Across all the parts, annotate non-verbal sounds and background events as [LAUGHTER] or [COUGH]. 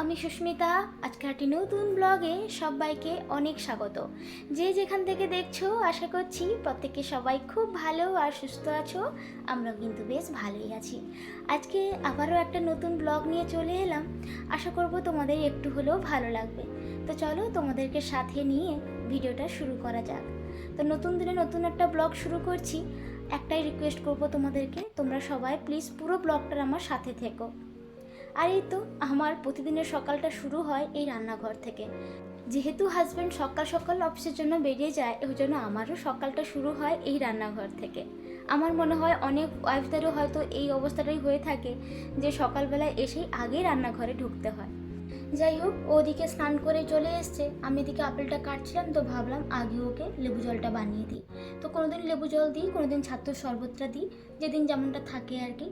আমি সুস্মিতা, আজকে একটি নতুন ব্লগে সবাইকে অনেক স্বাগত। যে যেখান থেকে দেখছ, আশা করছি প্রত্যেকে সবাই খুব ভালো আর সুস্থ আছো। আমরা কিন্তু বেশ ভালোই আছি। আজকে আবারও একটা নতুন ব্লগ নিয়ে চলে এলাম। আশা করব তোমাদের একটু হলেও ভালো লাগবে। তো চলো তোমাদেরকে সাথে নিয়ে ভিডিওটা শুরু করা যাক। তো নতুন দিনে নতুন একটা ব্লগ শুরু করছি। একটাই রিকোয়েস্ট করব তোমাদেরকে, তোমরা সবাই প্লিজ পুরো ব্লগটার আমার সাথে থেকো। আর এই তো আমার প্রতিদিনের সকালটা শুরু হয় এই রান্নাঘর থেকে। যেহেতু হাজব্যান্ড সকাল সকাল অফিসের জন্য বেরিয়ে যায়, ওই জন্য আমারও সকালটা শুরু হয় এই রান্নাঘর থেকে। আমার মনে হয় অনেক ওয়াইফদেরও হয়তো এই অবস্থাটাই হয়ে থাকে যে সকালবেলায় এসেই আগেই রান্নাঘরে ঢুকতে হয়। যাই হোক, ওদিকে স্নান করে চলে এসছে। আমি এদিকে আপেলটা কাটছিলাম তো ভাবলাম আগে ওকে লেবু জলটা বানিয়ে দিই। তো কোনোদিন লেবু জল দিই, কোনোদিন ছাত্র শরবতটা দিই, যেদিন যেমনটা থাকে আর কি।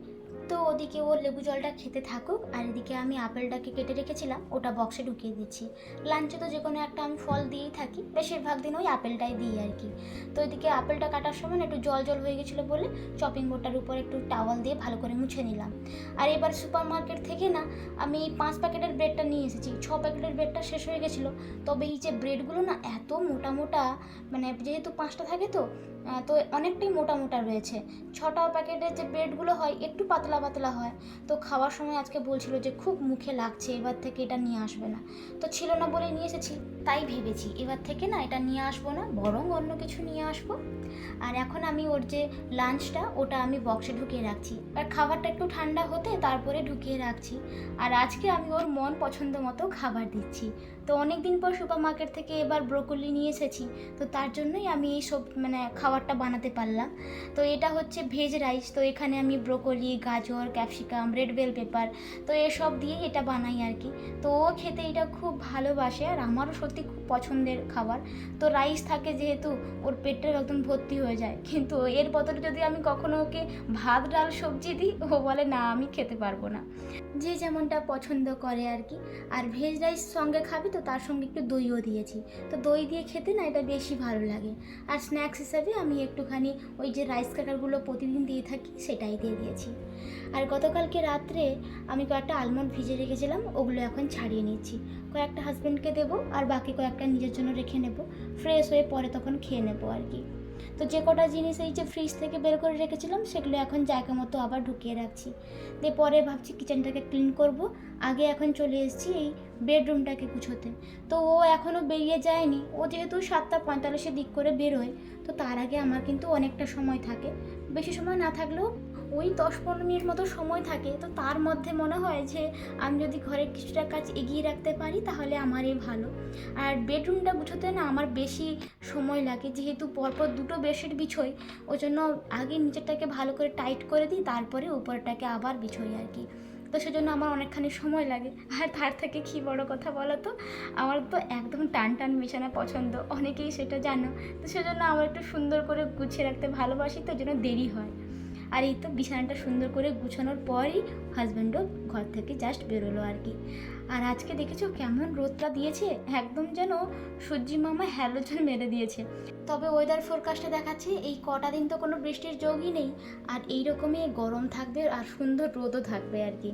তো ওদিকে ও লেবু জলটা খেতে থাকুক, আর এদিকে আমি আপেলটাকে কেটে রেখেছিলাম, ওটা বক্সে ঢুকিয়ে দিচ্ছি। লাঞ্চে তো যে কোনো একটা আমি ফল দিয়েই থাকি, বেশিরভাগ দিন ওই আপেলটাই দিই আর কি। তো এদিকে আপেলটা কাটার সময় একটু জল জল হয়ে গেছিল বলে চপিং বোর্ডটার উপর একটু টাওয়াল দিয়ে ভালো করে মুছে নিলাম। আর এবার সুপার মার্কেট থেকে না আমি পাঁচ প্যাকেটের ব্রেডটা নিয়ে এসেছি। ছ প্যাকেটের ব্রেডটা শেষ হয়ে গেছিল, তবে এই যে ব্রেডগুলো না এত মোটা মোটা মানে যেহেতু পাঁচটা থাকে তো তো অনেকটাই মোটা মোটা রয়েছে। ছটা প্যাকেটের যে ব্রেডগুলো হয়, একটু পাতলা পাতলা হয়। তো খাওয়ার সময় আজকে বলছিল যে খুব মুখে লাগছে, এবার থেকে এটা নিয়ে আসবে না। তো ছিল না বলে নিয়ে এসেছি। তাই ভেবেছি। এবার থেকে না এটা নিয়ে আসব না, বরং অন্য কিছু নিয়ে আসব। আর এখন আমি ওর যে লাঞ্চটা, ওটা আমি বক্সে ঢুকিয়ে রাখছি। আর খাবারটা একটু ঠান্ডা হতে তারপরে ঢুকিয়ে রাখছি। আর আজকে আমি ওর মন পছন্দ মতো খাবার দিচ্ছি। তো অনেক দিন পর সুপার মার্কেট থেকে এবার ব্রোকলি নিয়ে এসেছি। তো তার জন্যই আমি এই সব মানে খাবারটা বানাতে পারলাম। তো এটা হচ্ছে ভেজ রাইস তো এখানে আমি ব্রোকলি গাজর ক্যাপসিকাম রেড বেল পেপার তো এসব দিয়েই এটা বানাই আর কি। তো ও খেতে এটা খুব ভালোবাসে আর আমারও সত্যি খুব পছন্দের খাবার। তো রাইস থাকে যেহেতু ওর পেটটা একদম ভর্তি হয়ে যায়। কিন্তু এর বদলে যদি আমি কখনো ওকে ভাত, ডাল, সবজি দিই, ও বলে, না, আমি খেতে পারব না। যে যেমনটা পছন্দ করে আর কি। আর ভেজ রাইস সঙ্গে খাবি তো তার সঙ্গে একটু দইও দিয়েছি। তো দই দিয়ে খেতে না এটা বেশি ভালো লাগে। আর স্ন্যাক্স হিসাবে আমি একটুখানি ওই যে রাইস কাটারগুলো প্রতিদিন দিয়ে থাকি, সেটাই দিয়ে দিয়েছি। আর গতকালকে রাত্রে আমি কয়েকটা আলমন্ড ভিজে রেখেছিলাম, ওগুলো এখন ছাড়িয়ে নিচ্ছি। কয়েকটা হাজব্যান্ডকে দেবো, আর বাকি কয়েকটা নিজের জন্য রেখে নেব ফ্রেশ হয়ে পরে তখন খেয়ে নেব আর কি। তো যে কটা জিনিস এই যে ফ্রিজ থেকে বের করে রেখেছিলাম, সেগুলো এখন জায়গা মতো আবার ঢুকিয়ে রাখছি। দিয়ে পরে ভাবছি কিচেনটাকে ক্লিন করব। আগে এখন চলে এসেছি এই বেডরুমটাকে গুছোতে। তো ও এখনও বেরিয়ে যায়নি। ও যেহেতু সাতটা পঁয়তাল্লিশের দিক করে বেরোয়, তো তার আগে আমার কিন্তু অনেকটা সময় থাকে। বেশি সময় না থাকলেও ওই দশ পনেরো মিনিট মতো সময় থাকে। তো তার মধ্যে মনে হয় যে, আমি যদি ঘরের কিছুটা কাজ এগিয়ে রাখতে পারি, তাহলে আমারই ভালো। আর বেডরুমটা গুছোতে না আমার বেশি সময় লাগে। যেহেতু পরপর দুটো বেডশিট বিছোই ওই জন্য আগে নিচেরটাকে ভালো করে টাইট করে দিই, তারপরে উপরটাকে আবার বিছোই আর কি। তো সেজন্য আমার অনেকখানি সময় লাগে। আর তার থেকে কী বড় কথা বলো তো, আমার তো একদম টান টান বিছানা পছন্দ। অনেকেই সেটা জানো। তো সেজন্য আমার একটু সুন্দর করে গুছিয়ে রাখতে ভালোবাসি, তো জন্য দেরি হয়। আর এই তো বিছানাটা সুন্দর করে গুছানোর পরই হাজব্যান্ডও ঘর থেকে জাস্ট বেরোলো আর কি। আর আজকে দেখেছ কেমন রোদটা দিয়েছে? একদম যেন সূর্যি মামা হ্যালোজেন মেরে দিয়েছে। তবে ওয়েদার ফোরকাস্টে দেখাচ্ছে এই কটা দিন তো কোনো বৃষ্টির যোগই নেই। আর এই রকমই গরম থাকবে আর সুন্দর রোদও থাকবে আর কি।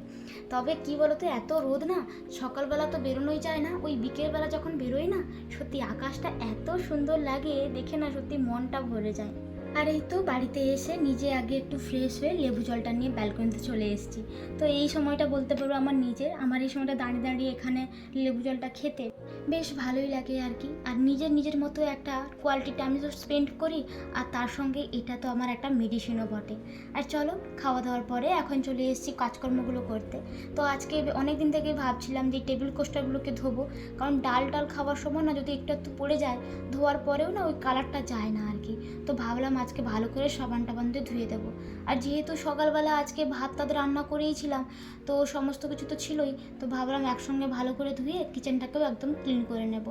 তবে কি বলতো, এত রোদ না, সকালবেলা তো বেরোনোই যায় না। ওই বিকেলবেলা যখন বেরোই না, সত্যি আকাশটা এত সুন্দর লাগে, দেখে না সত্যি মনটা ভরে যায়। আর এই তো বাড়িতে এসে নিজে আগে একটু ফ্রেশ হয়ে লেবু জলটা নিয়ে ব্যালকনিতে চলে এসেছি। তো এই সময়টা বলতে পারব আমার নিজের। আমার এই সময়টা দাঁড়িয়ে দাঁড়িয়ে এখানে লেবু জলটা খেতে বেশ ভালোই লাগে আর কি। আর নিজের নিজের মতো একটা কোয়ালিটিটা আমি তো স্পেন্ড করি, আর তার সঙ্গে এটা তো আমার একটা মেডিসিনও বটে। আর চলো, খাওয়া দাওয়ার পরে এখন চলে এসেছি কাজকর্মগুলো করতে। তো আজকে অনেক দিন থেকে ভাবছিলাম যে টেবিল কোস্টারগুলোকে ধোবো, কারণ ডাল ডাল খাওয়ার সময় না যদি একটু একটু পড়ে যায়, ধোয়ার পরেও না ওই কালারটা যায় না আর কি। তো ভাবলাম আজকে ভালো করে সাবান টাবান দিয়ে ধুয়ে দেবো। আর যেহেতু সকালবেলা আজকে ভাত তাদের রান্না করেইছিলাম তো সমস্ত কিছু তো ছিলই, তো ভাবলাম একসঙ্গে ভালো করে ধুয়ে কিচেনটাকেও একদম ক্লিন করে নেব।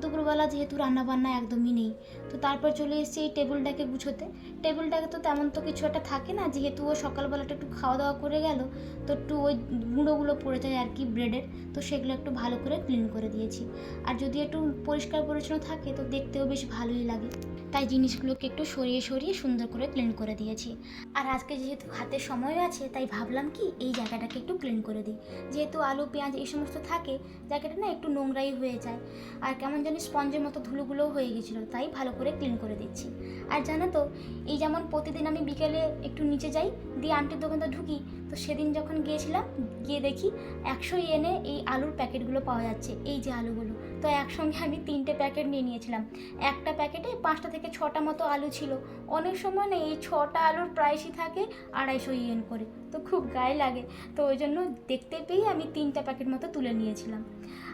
দুপুরবেলা যেহেতু রান্নাবান্না একদমই নেই, তো তারপর চলে এসেছি এই টেবিলটাকে গুছোতে। টেবিলটাকে তো তেমন তো কিছু একটা থাকে না, যেহেতু ও সকালবেলাটা একটু খাওয়া দাওয়া করে গেল, তো একটু ওই গুঁড়োগুলো পড়ে যায় আর কি ব্রেডের তো সেগুলো একটু ভালো করে ক্লিন করে দিয়েছি। আর যদি একটু পরিষ্কার পরিচ্ছন্ন থাকে, তো দেখতেও বেশ ভালোই লাগে। তাই জিনিসগুলোকে একটু সরিয়ে সরিয়ে সুন্দর করে ক্লিন করে দিয়েছি। আর আজকে যেহেতু হাতে সময় আছে, তাই ভাবলাম কি এই জায়গাটাকে একটু ক্লিন করে দিই। যেহেতু আলু, পেঁয়াজ এই সমস্ত থাকে, জায়গাটা না একটু নোংরাই হয়ে যায়। আর কেমন জানি স্পঞ্জের মতো ধুলোগুলোও হয়ে গেছিল, তাই ভালো করে ক্লিন করে দিচ্ছি। আর জানো তো, এই যেমন প্রতিদিন আমি বিকেলে একটু নিচে যাই, দিয়ে আন্টির দোকানটা ঢুকি, তো সেদিন যখন গিয়েছিলাম, গিয়ে দেখি একশো এনে এই আলুর প্যাকেটগুলো পাওয়া যাচ্ছে, এই যে আলুগুলো। তো একসঙ্গে আমি তিনটে প্যাকেট নিয়ে নিয়েছিলাম। একটা প্যাকেটে পাঁচটা থেকে ছটা মতো আলু ছিল। অনেক সময় না এই ছটা আলুর প্রাইসই থাকে আড়াইশো ইয়েন করে। তো খুব গায়ে লাগে। তো ওই জন্য দেখতে পেয়ে আমি তিনটা প্যাকেট মতো তুলে নিয়েছিলাম।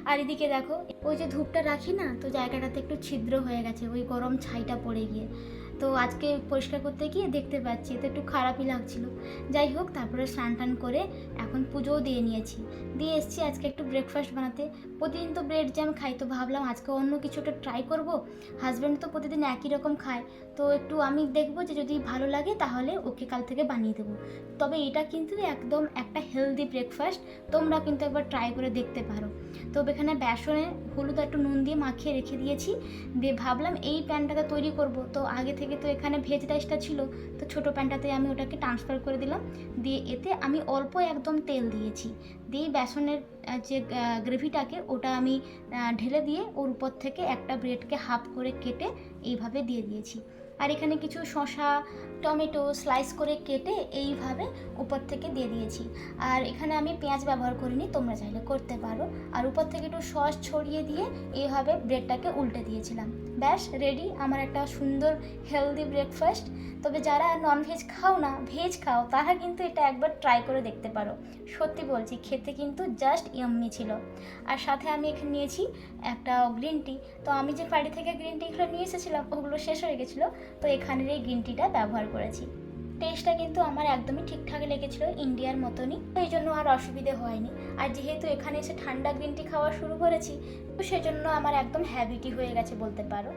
আর এদিকে দেখো, ওই যে ধূপটা রাখি না, তো জায়গাটাতে একটু ছিদ্র হয়ে গেছে, ওই গরম ছাইটা পড়ে গিয়ে। তো আজকে পরিষ্কার করতে গিয়ে দেখতে পাচ্ছি তো একটু খারাপই লাগছিল। যাই হোক, তারপরে স্নান টান করে এখন পুজোও দিয়ে নিয়েছি। দিয়ে এসেছি আজকে একটু ব্রেকফাস্ট বানাতে। প্রতিদিন তো ব্রেড জ্যাম খাই, তো ভাবলাম আজকে অন্য কিছু একটা ট্রাই করব। হাজব্যান্ড তো প্রতিদিন একই রকম খায়। তো একটু আমি দেখব যে যদি ভালো লাগে, তাহলে ওকে কাল থেকে বানিয়ে দেবো। তবে এটা কিন্তু একদম একটা হেলদি ব্রেকফাস্ট তোমরা কিন্তু একবার ট্রাই করে দেখতে পারো। তো এখানে বেসনে হলুদ একটু নুন দিয়ে মাখিয়ে রেখে দিয়েছি। দিয়ে ভাবলাম এই প্যানটাতে তৈরি করব। তো আগে থেকে তো এখানে ভেজ রাইসটা ছিল, তো ছোটো প্যানটাতে আমি ওটাকে ট্রান্সফার করে দিলাম। দিয়ে এতে আমি অল্প একদম তেল দিয়েছি। দিয়ে বেসনের যে গ্রেভিটাকে ওটা আমি ঢেলে দিয়ে ওর উপর থেকে একটা ব্রেডকে হাফ করে কেটে এইভাবে দিয়ে দিয়েছি। আর এখানে কিছু শসা, টমেটো স্লাইস করে কেটে এইভাবে উপর থেকে দিয়ে দিয়েছি। আর এখানে আমি পেঁয়াজ ব্যবহার করিনি, তোমরা চাইলে করতে পারো। আর উপর থেকে একটু সস ছড়িয়ে দিয়ে এইভাবে ব্রেডটাকে উল্টে দিয়েছিলাম। ব্যাস রেডি আমার একটা সুন্দর হেলদি ব্রেকফাস্ট তবে যারা ননভেজ খাও না ভেজ খাও, তারা কিন্তু এটা একবার ট্রাই করে দেখতে পারো। সত্যি বলছি, খেতে কিন্তু জাস্ট ইয়াম্মি ছিল। আর সাথে আমি এখানে নিয়েছি একটা গ্রিন টি তো আমি যে বাড়ি থেকে গ্রিন টিগুলো নিয়ে এসেছিলাম, ওগুলো শেষ হয়ে গেছিল। তো এখানের এই গ্রিন টিটা ব্যবহার করেছি। টেস্টটা কিন্তু আমার একদমই ঠিকঠাক লেগেছিল ইন্ডিয়ার মতনই। এই জন্য আর অসুবিধে হয়নি। আর যেহেতু এখানে এসে ঠান্ডা গ্রিন টি খাওয়া শুরু করেছি, তো সেজন্য আমার একদম হ্যাবিটি হয়ে গেছে বলতে পারো।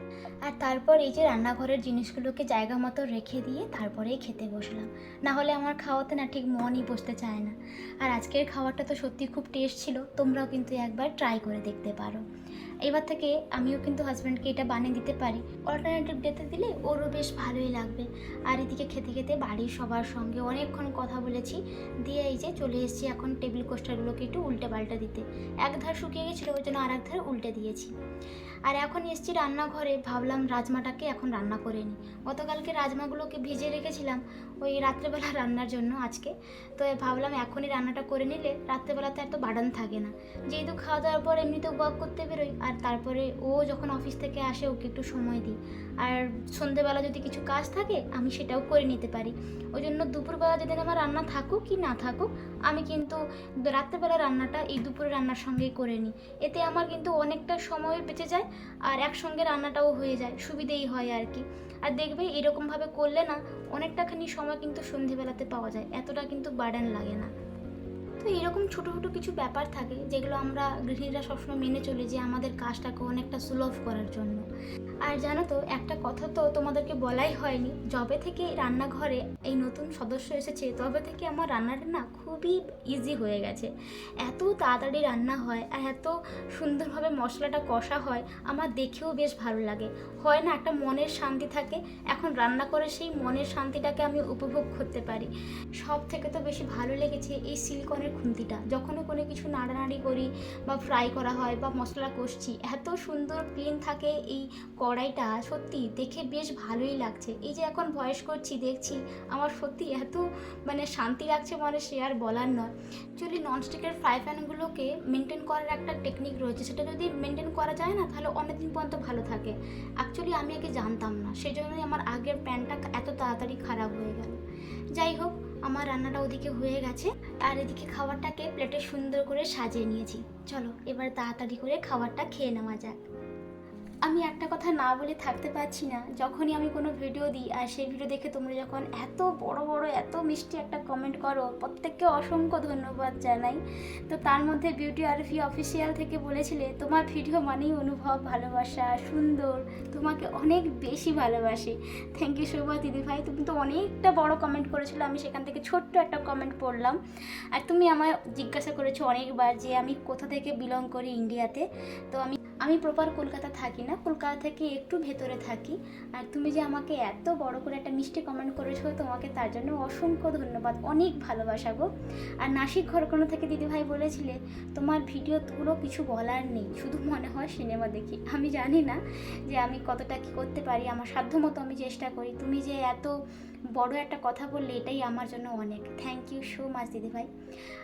আর তারপর এই যে রান্নাঘরের জিনিসগুলোকে জায়গা মতো রেখে দিয়ে তারপরেই খেতে বসলাম। না হলে আমার খাওয়াতে না ঠিক মনই বসতে চায় না। আর আজকের খাবারটা তো সত্যি খুব টেস্ট ছিল, তোমরাও কিন্তু একবার ট্রাই করে দেখতে পারো। এবার থেকে আমিও কিন্তু হাজব্যান্ডকে এটা বানিয়ে দিতে পারি। অল্টারনেটিভ ডেতে দিলে ওরও বেশ ভালোই লাগবে। আর এদিকে খেতে খেতে বাড়ির সবার সঙ্গে অনেকক্ষণ কথা বলেছি। দিয়ে এই যে চলে এসেছি এখন টেবিল কোস্টারগুলোকে একটু উল্টে পাল্টা দিতে। এক ধার শুকিয়ে গেছিল, ওই জন্য আর এক ধার উল্টে দিয়েছি। আর এখন এসেছি রান্নাঘরে, ভাবলাম রাজমাটাকে এখন রান্না করে নিই। গতকালকে রাজমাগুলোকে ভিজে রেখেছিলাম ওই রাত্রেবেলা [LAUGHS] রান্নার জন্য আজকে। তো ভাবলাম এখনই রান্নাটা করে নিলে রাত্রেবেলাতে এত বাডান থাকে না। যেহেতু খাওয়া দাওয়ার পর এমনিতে ওয়াক করতে বেরোই, আর তারপরে ও যখন অফিস থেকে আসে ওকে একটু সময় দিই। আর সন্ধেবেলা যদি কিছু কাজ থাকে, আমি সেটাও করে নিতে পারি। ওই জন্য দুপুরবেলা যেদিন আমার রান্না থাকুক কি না থাকুক, আমি কিন্তু রাত্রেবেলা রান্নাটা এই দুপুরে রান্নার সঙ্গেই করে নিই। এতে আমার কিন্তু অনেকটা সময় বেঁচে যায় আর একসঙ্গে রান্নাটাও হয়ে যায়, সুবিধেই হয় আর কি। আর দেখবে এরকমভাবে করলে না, অনেকটাখানি সময় কিন্তু সন্ধেবেলাতে পাওয়া যায়, এতটা কিন্তু বার্ডেন লাগে না। তো এরকম ছোটো ছোটো কিছু ব্যাপার থাকে যেগুলো আমরা গৃহিণীরা সবসময় মেনে চলি যে আমাদের কাজটাকে অনেকটা সুলভ করার জন্য। আর জানো তো, একটা কথা তো তোমাদেরকে বলাই হয়নি, যবে থেকে রান্নাঘরে এই নতুন সদস্য এসেছে, তবে থেকে আমার রান্নাটা না খুবই ইজি হয়ে গেছে। এত তাড়াতাড়ি রান্না হয় আর এত সুন্দরভাবে মশলাটা কষা হয়, আমার দেখেও বেশ ভালো লাগে। হয় না একটা মনের শান্তি থাকে, এখন রান্না করে সেই মনের শান্তিটাকে আমি উপভোগ করতে পারি। সব থেকে তো বেশি ভালো লেগেছে এই সিলিকনের খুন্তিটা। যখনও কোনো কিছু নাড়ানাড়ি করি বা ফ্রাই করা হয় বা মশলা কষছি, এত সুন্দর ক্লিন থাকে এই কড়াইটা। সত্যি দেখে বেশ ভালোই লাগছে। এই যে এখন ভয়েস করছি, দেখছি আমার সত্যি এত মানে শান্তি লাগছে মানে সে আর বলার নয়। অ্যাকচুয়ালি ননস্টিকের ফ্রাই প্যানগুলোকে মেনটেন করার একটা টেকনিক রয়েছে। সেটা যদি মেনটেন করা যায় না, তাহলে অনেকদিন পর্যন্ত ভালো থাকে। অ্যাকচুয়ালি আমি আগে জানতাম না। সেই জন্যই আমার আগের প্যানটা এত তাড়াতাড়ি খারাপ হয়ে গেল। যাই হোক আমার রান্নাটা ওদিকে হয়ে গেছে, আর এদিকে খাবারটাকে প্লেটে সুন্দর করে সাজিয়ে নিয়েছি। চলো, এবার তাড়াতাড়ি করে খাবারটা খেয়ে নেওয়া যাক। আমি একটা কথা না বলে থাকতে পারছি না। যখনই আমি কোনো ভিডিও দিই, আর সেই ভিডিও দেখে তোমরা যখন এত বড় বড়, এত মিষ্টি একটা কমেন্ট করো, প্রত্যেককে অসংখ্য ধন্যবাদ জানাই। তো তার মধ্যে বিউটি আরফি অফিসিয়াল থেকে বলেছিলে, তোমার ভিডিও মানেই অনুভব, ভালোবাসা, সুন্দর। তোমাকে অনেক বেশি ভালোবাসি। থ্যাংক ইউ সো মাচ দিদিভাই তুমি তো অনেকটা বড় কমেন্ট করেছিলে। আমি সেখান থেকে ছোট্ট একটা কমেন্ট পড়লাম। আর তুমি আমায় জিজ্ঞাসা করেছ অনেকবার যে আমি কোথা থেকে বিলং করি ইন্ডিয়াতে তো আমি আমি প্রপার কলকাতা থাকি না। কলকাতা থেকে একটু ভেতরে থাকি। আর তুমি যে আমাকে এত বড় করে একটা মিষ্টি কমেন্ট করেছ, তোমাকে তার জন্য অসংখ্য ধন্যবাদ। অনেক ভালোবাসা গো। আর নাসিক ঘরকোনা থেকে দিদিভাই বলেছিলে, তোমার ভিডিওগুলো কিছু বলার নেই। শুধু মনে হয় সিনেমা দেখি। আমি জানি না যে আমি কতটা কী করতে পারি। আমার সাধ্য মতো আমি চেষ্টা করি। তুমি যে এত বড় একটা কথা বললে এটাই আমার জন্য অনেক। থ্যাংক ইউ সো মাচ দিদিভাই।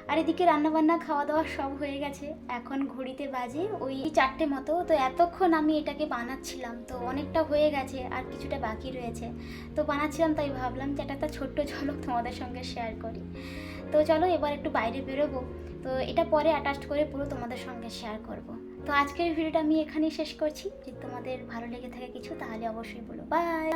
আর এদিকে রান্নাবান্না খাওয়া দাওয়া সব হয়ে গেছে। এখন ঘড়িতে বাজে ওই চারটে মতো। তো এতক্ষণ আমি এটাকে বানাচ্ছিলাম। তো অনেকটা হয়ে গেছে আর কিছুটা বাকি রয়েছে। তো বানাচ্ছিলাম, তাই ভাবলাম যে একটা ছোট্ট ঝলক তোমাদের সঙ্গে শেয়ার করি। তো চলো এবার একটু বাইরে বেরোবো। তো এটা পরে অ্যাটাচ করে পুরো তোমাদের সঙ্গে শেয়ার করব। তো আজকের ভিডিওটা আমি এখানেই শেষ করছি। যদি তোমাদের ভালো লেগে থাকে কিছু, তাহলে অবশ্যই বলো। বাই